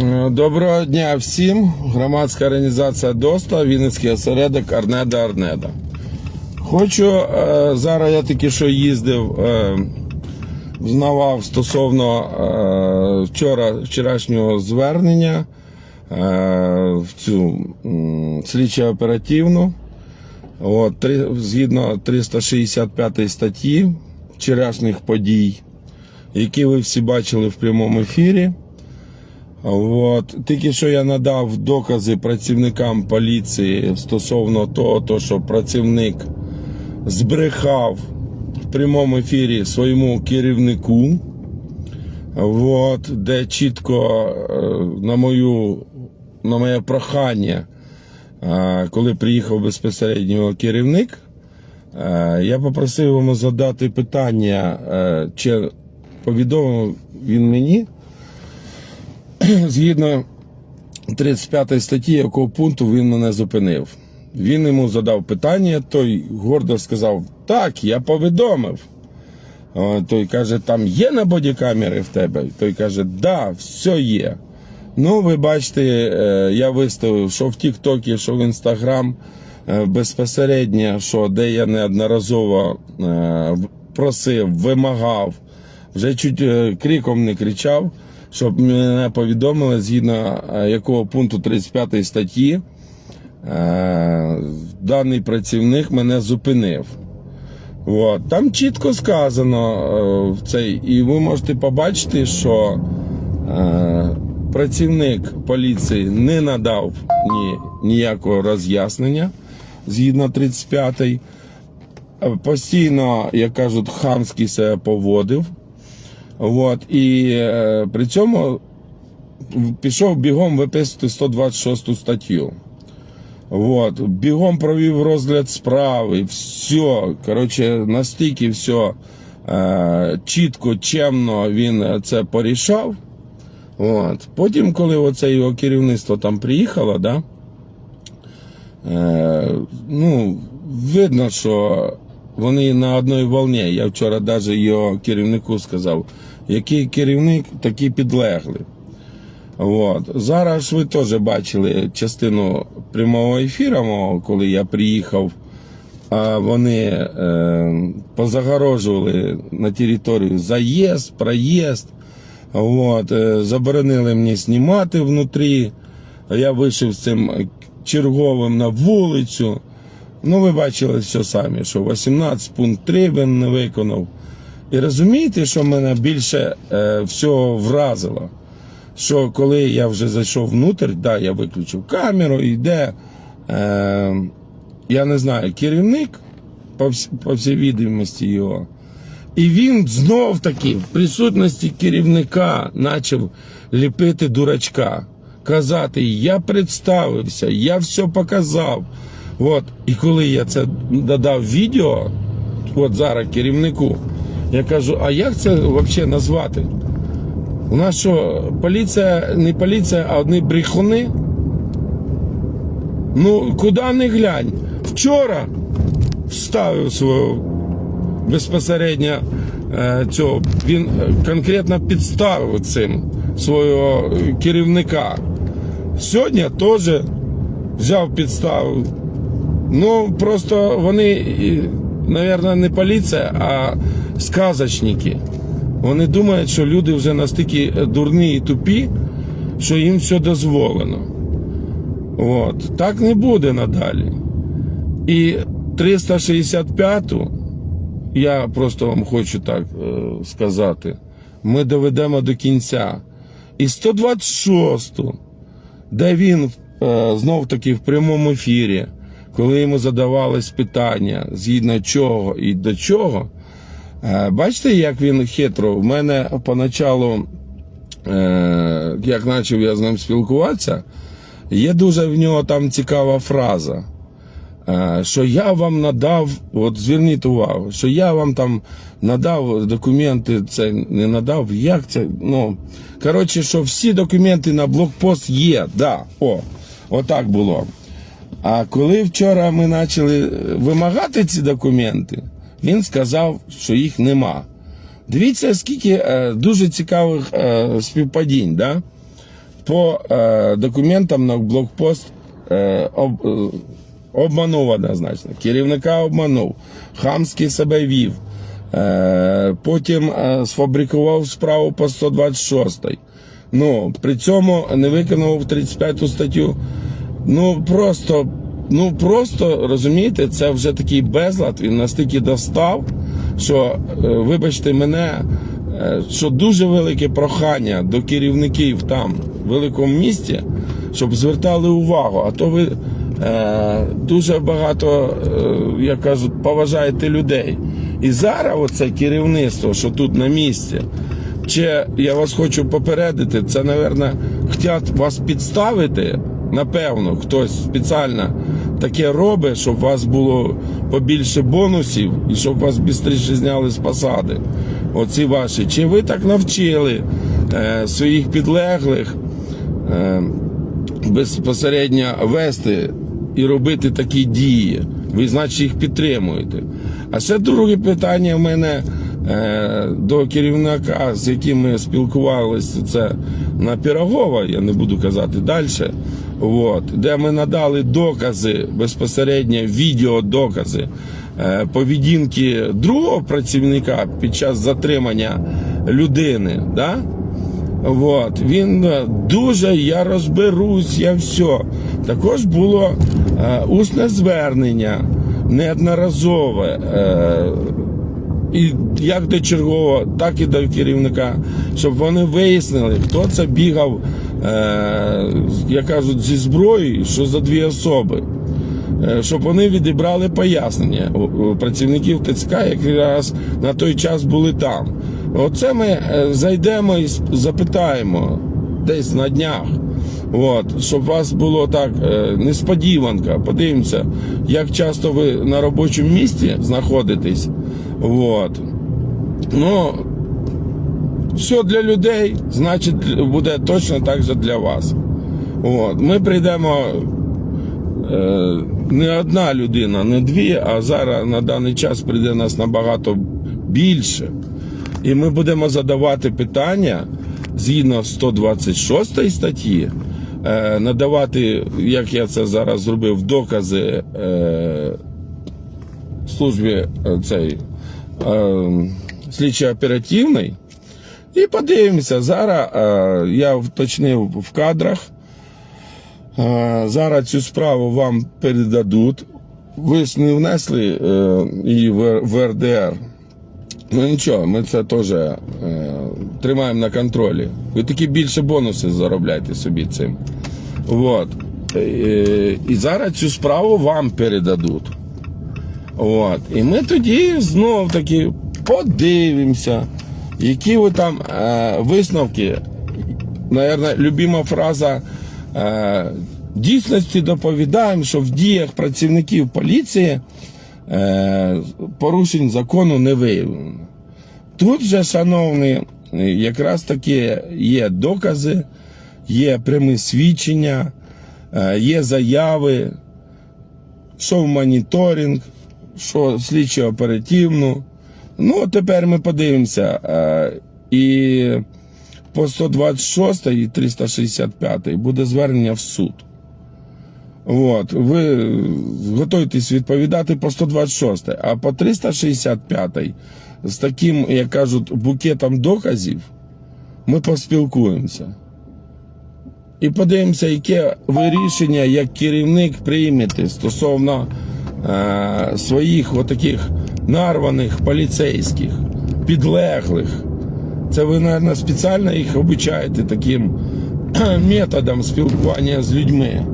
Е, Доброго дня всім. Громадська організація ДОСТА, Вінницький осередок Арнеда Арнеда. Хочу е, зараз я тільки що їздив, е, знавав стосовно вчора вчорашнього звернення в цю слідчо оперативну. От, згідно 365 статті вчорашніх подій, які ви всі бачили в прямому ефірі. От. Тільки що я надав докази працівникам поліції стосовно того, то, що працівник збрехав в прямому ефірі своєму керівнику, от, де чітко е, на, мою, на моє прохання, е, коли приїхав безпосередньо керівник, е, я попросив йому задати питання, чи повідомив він мені згідно 35 статті, якого пункту він мене зупинив. Він йому задав питання, той гордо сказав: Так, я повідомив. Той каже, там є на бодікамери в тебе? Той каже, да, все є. Ну, ви бачите, е, я виставив, що в Тіктокі, що в Інстаграм е, безпосередньо, що де я неодноразово е, просив, вимагав, вже чуть криком не кричав, щоб мене повідомили, згідно е, якого пункту 35 статті е, даний працівник мене зупинив. От. Там чітко сказано е, цей, і ви можете побачити, що працівник поліції не надав ні, ніякого роз'яснення згідно 35-ї. Е, Постійно, як кажуть, хамськи себе поводив. От, і е, при цьому пішов бігом виписувати 126 статтю. Вот, бігом провів розгляд справи, все, коротше, настільки все е, чітко, чемно він це порішав. От. Потім, коли оце його керівництво там приїхало, да, е, ну, видно, що вони на одній волні. Я вчора навіть його керівнику сказав, який керівник, такий підлеглий. От. Зараз ви теж бачили частину прямого ефіру коли я приїхав, а вони е, позагорожували на територію заїзд, проїзд. От, е, заборонили мені знімати внутрі. Я вийшов з цим черговим на вулицю. Ну, ви бачили все самі, що 18 пункт 3 він не виконав. І розумієте, що мене більше е, всього вразило? що коли я вже зайшов внутрь, да, я виключив камеру, йде, е, я не знаю, керівник, по, вс- по всій відомості його. І він знов таки в присутності керівника почав ліпити дурачка, казати: Я представився, я все показав. От. І коли я це додав відео, от зараз керівнику, я кажу, а як це взагалі назвати? У нас що, поліція, не поліція, а одні брехуни? Ну, куди не глянь. Вчора вставив свого безпосередньо е, цього. Він конкретно підставив цим свого керівника. Сьогодні теж взяв підставу. Ну, просто вони, мабуть, не поліція, а сказочники. Вони думають, що люди вже настільки дурні і тупі, що їм все дозволено. От. Так не буде надалі. І 365-ту, я просто вам хочу так е, сказати, ми доведемо до кінця. І 126-ту, де він е, знов таки в прямому ефірі, коли йому задавались питання, згідно чого і до чого. Е, Бачите, як він хитро. В мене поначалу, е, як почав я з ним спілкуватися, є дуже в нього там цікава фраза. е, Що я вам надав, от зверніть увагу, що я вам там надав документи, це не надав, як це? Ну, коротше, що всі документи на блокпост є, да, о, отак було. А коли вчора ми почали вимагати ці документи, він сказав, що їх нема. Дивіться, скільки е, дуже цікавих е, співпадінь. Да? по е, документам на блокпост е, об, е, обманув однозначно. Керівника обманув, хамськи себе вів. Е, потім е, сфабрикував справу по 126. Ну, при цьому не виконав 35 статтю. Ну просто, ну просто розумієте, це вже такий безлад. Він настільки достав, що, е, вибачте мене, е, що дуже велике прохання до керівників там, в великому місті, щоб звертали увагу. А то ви е, дуже багато, як кажуть, поважаєте людей. І зараз оце керівництво, що тут на місці. Чи я вас хочу попередити, це, напевно, хочуть вас підставити. Напевно, хтось спеціально таке робить, щоб у вас було побільше бонусів і щоб вас швидше зняли з посади. Оці ваші. Чи ви так навчили е, своїх підлеглих е, безпосередньо вести і робити такі дії? Ви, значить, їх підтримуєте. А ще друге питання в мене до керівника, з яким ми спілкувалися, це на Пірогова, я не буду казати далі. От, де ми надали докази безпосередньо відеодокази е, поведінки другого працівника під час затримання людини. Да? От, він е, дуже, я розберусь, я все. Також було е, усне звернення неодноразове. Е, і як до чергового, так і до керівника, щоб вони вияснили, хто це бігав, е, як кажуть, зі зброєю, що за дві особи. Е, Щоб вони відібрали пояснення працівників ТЦК, які якраз на той час були там. Оце ми е, зайдемо і запитаємо десь на днях. От, щоб вас було так е, несподіванка. Подивимося, як часто ви на робочому місці знаходитесь. От. Ну, все для людей, значить, буде точно так же для вас. От. Ми прийдемо е, не одна людина, не дві, а зараз на даний час прийде нас набагато більше. І ми будемо задавати питання згідно 126 статті, надавати, як я це зараз зробив, докази е, службі е, цей е, слідчо-оперативний. І подивимося, зараз е, я вточнив в кадрах. Е, зараз цю справу вам передадуть. Ви ж не внесли е, її в РДР. Ну нічого, ми це теж е, тримаємо на контролі. Ви такі більше бонуси заробляєте собі цим. Вот. Е, і зараз цю справу вам передадуть. От. І ми тоді знов таки подивимося, які ви там е, висновки. Наверно, любима фраза е, дійсності доповідаємо, що в діях працівників поліції порушень закону не виявлено. Тут же, шановні, якраз таки є докази, є прямі свідчення, е, є заяви, що в моніторинг, що слідчо оперативну. Ну, тепер ми подивимося. е, І по 126 і 365 буде звернення в суд. От, ви готуйтесь відповідати по 126, а по 365 з таким, як кажуть, букетом доказів ми поспілкуємося. І подивимося, яке ви рішення як керівник приймете стосовно е, своїх отаких нарваних поліцейських, підлеглих. Це ви, мабуть, спеціально їх обучаєте таким методом спілкування з людьми.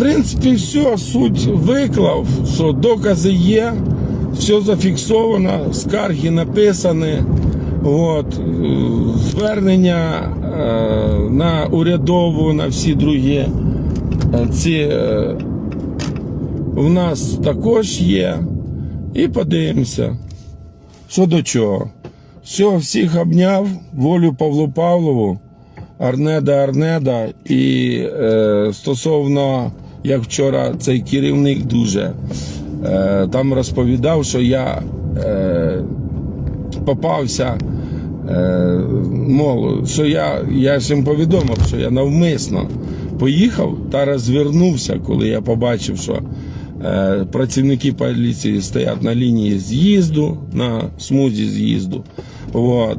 Принципі, все, суть виклав, що докази є, все зафіксовано, скарги написані. От, звернення е, на урядову, на всі другі е, ці е, в нас також є. І подивимося, що до чого. Все, всіх обняв, волю Павлу Павлову, Арнеда Арнеда. І е, стосовно, як вчора цей керівник дуже е, там розповідав, що я е, попався Е, мол, що я, я ж їм повідомив, що я навмисно поїхав та розвернувся, коли я побачив, що е, працівники поліції стоять на лінії з'їзду, на смузі з'їзду. От.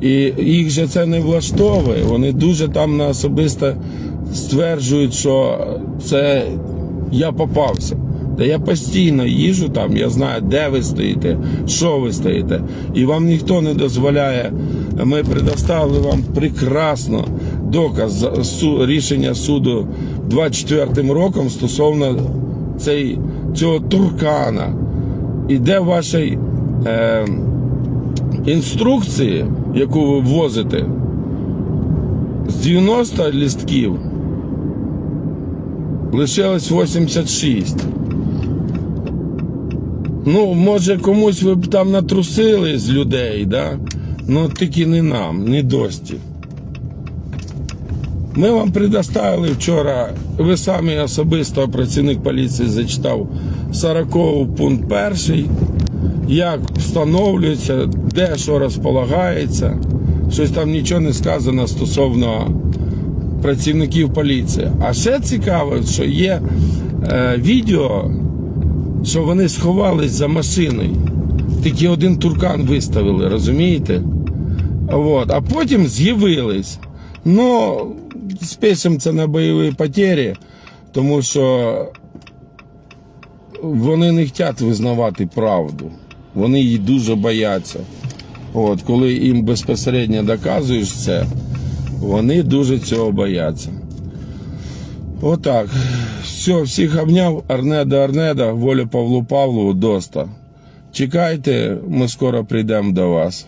І їх же це не влаштовує. Вони дуже там на особисто стверджують, що це я попався. Та я постійно їжу там, я знаю, де ви стоїте, що ви стоїте. І вам ніхто не дозволяє. Ми предоставили вам прекрасно доказ рішення суду 24 роком стосовно цей, цього туркана. І де ваші е, інструкції, яку ви ввозите, з 90 листків лишилось 86. Ну, може, комусь ви б там натрусили з людей, да? Ну, тільки не нам, не дості. Ми вам предоставили вчора, ви самі особисто працівник поліції зачитав 40 пункт перший, як встановлюється, де що розполагається. Щось там нічого не сказано стосовно працівників поліції. А ще цікаво, що є е, відео, що вони сховались за машиною. Тільки один туркан виставили, розумієте? От. А потім з'явились. Ну, спишемо це на бойові потері, тому що вони не хочуть визнавати правду. Вони її дуже бояться. От, коли їм безпосередньо доказуєш це, вони дуже цього бояться. Отак. Все, всіх обняв. Арнеда Арнеда, воля Павлу Павлову, доста. Чекайте, ми скоро прийдемо до вас.